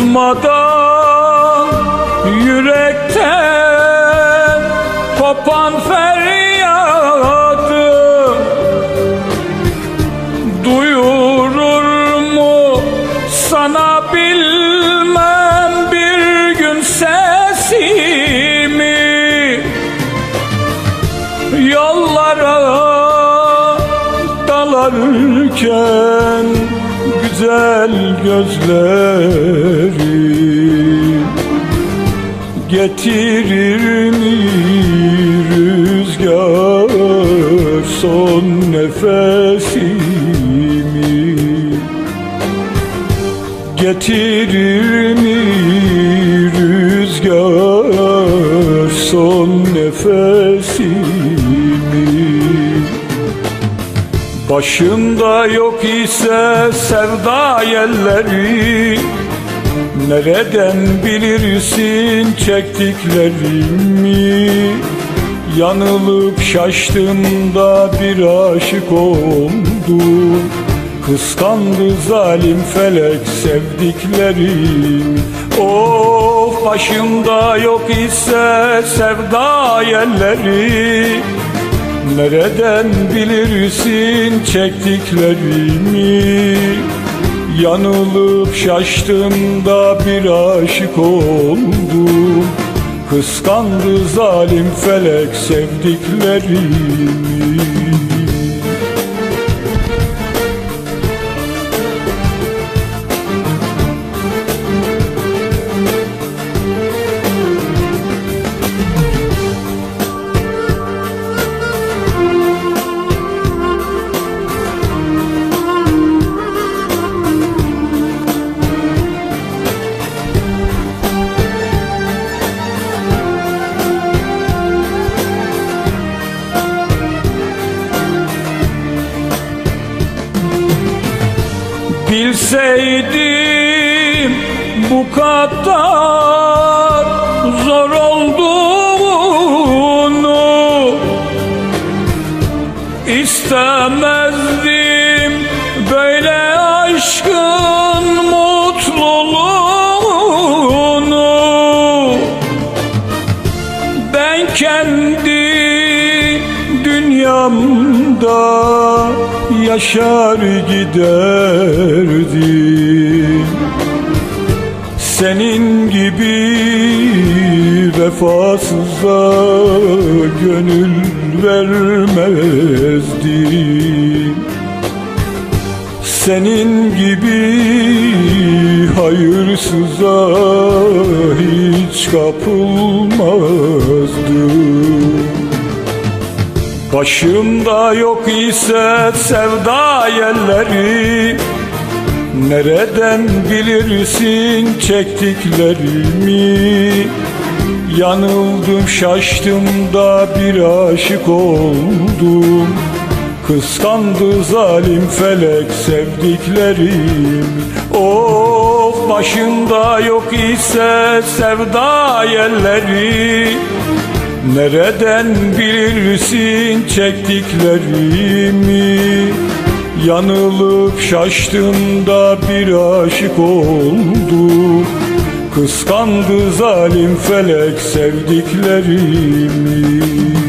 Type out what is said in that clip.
Susmadan yürekten kopan feryadım Duyurur mu sana bilmem bir gün sesimi? Yollara dalarken güzel gözleri Getirir mi rüzgar son nefesimi? Getirir mi rüzgar son nefesimi Başımda yok ise sevda yelleri Nereden bilirsin çektiklerimi? Yanılıp şaştım da bir aşık oldum. Kıskandı zalim felek sevdiklerim. Of başımda yok ise sevda yerleri Nereden bilirsin çektiklerimi? Yanılıp şaştım da bir aşık oldum. Kıskandı zalim felek sevdiklerimi Bilseydim bu kadar zor olduğunu istemezdim. Böyle aşkın mutluluğunu ben kendi dünyamda yaşar giderdim Senin gibi vefasıza gönül vermezdim Senin gibi hayırsıza hiç kapılmazdım Başımda yok ise sevda yerleri. Nereden bilirsin çektiklerimi? Yanıldım şaştım da bir aşık oldum. Kıskandı zalim felek sevdiklerim. Of başında yok ise sevda yerleri Nereden bilirsin çektiklerimi? Yanılıp şaştım da bir aşık oldum Kıskandı zalim felek sevdiklerimi